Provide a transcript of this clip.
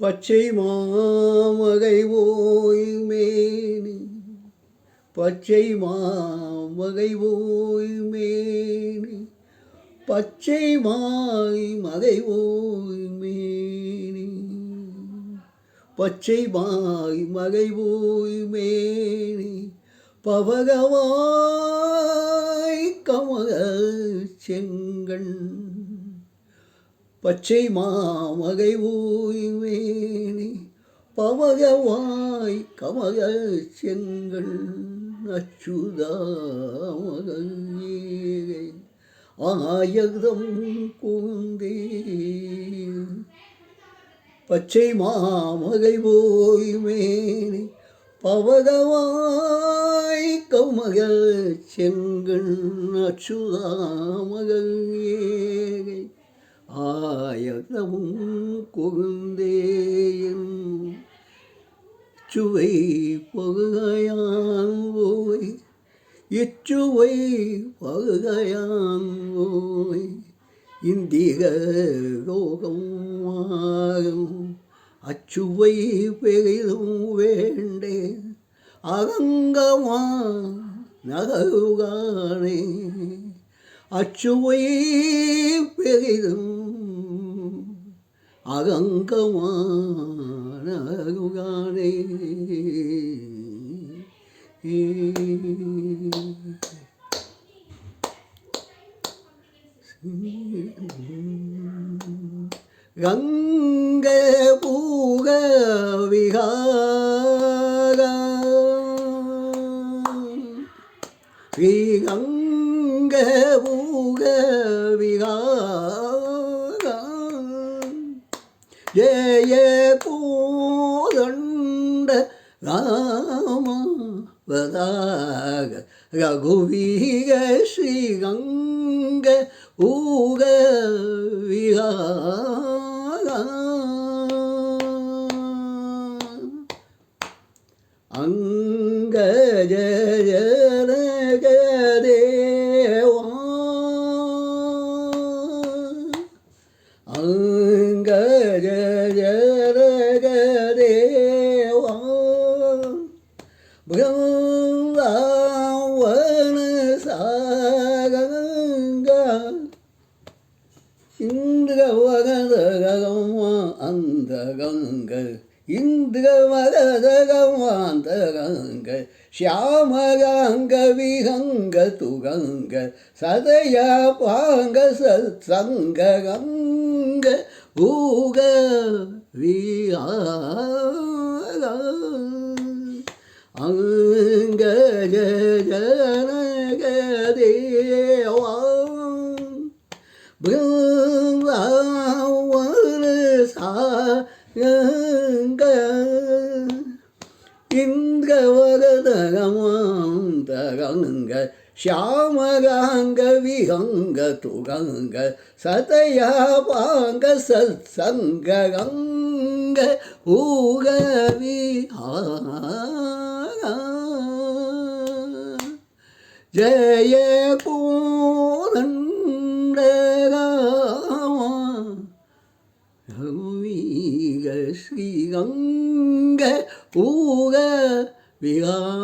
பச்சை மாமகை ஓய் மேனி பச்சை மாமகை ஓய் மேனி பச்சை மாய் மகை ஓய் மேனி பச்சை மாய் மகை ஓய் மேனி பவகவாய் கமக செங்கண் பச்சை மாமகை ஓய்வேணி பவகவாய் கமக செங்கள் அச்சுதாமகே ஆயதம் கூந்தே. பச்சை மாமகை ஓய்வேணி பவகவாய் கமக செங்கள் அச்சுதாமகே ஆயதமும் கொகுந்தேயும் சுவை பகுகையான் போய் இச்சுவை பகுகையான் போய் இந்திக ரோகம் அச்சுவை பெரிதும் வேண்டேன் அகங்கமா நகருகானே. அச்சுவை பெரிதும் அகங்கமானே கங்க பூக விகார ஸ்ரீகங்க அங்க ஊக ஜெய கோதண்ட பூதண்ட வதாக ரகுவீக ஸ்ரீகங்க ஊக விகார அங்க ஜய அங்க ஜய தேவா சாகங்க இந்திர அந்த கங்க இந்திர மகதகமா அந்த விஹங்க துகங்க சதய பாங்க சங்க கங்க ஊக விஹார அங்க ஜனக இந்திரவரதகமாந்தகங்க ஷியாமகங்க விஹங்க துகங்க சதயா பாங்க சத்சங்கங்க ஊக விஹார ஜய கோதண்டகாமா ரகுவீக ஸ்ரீகங்க பூக விகார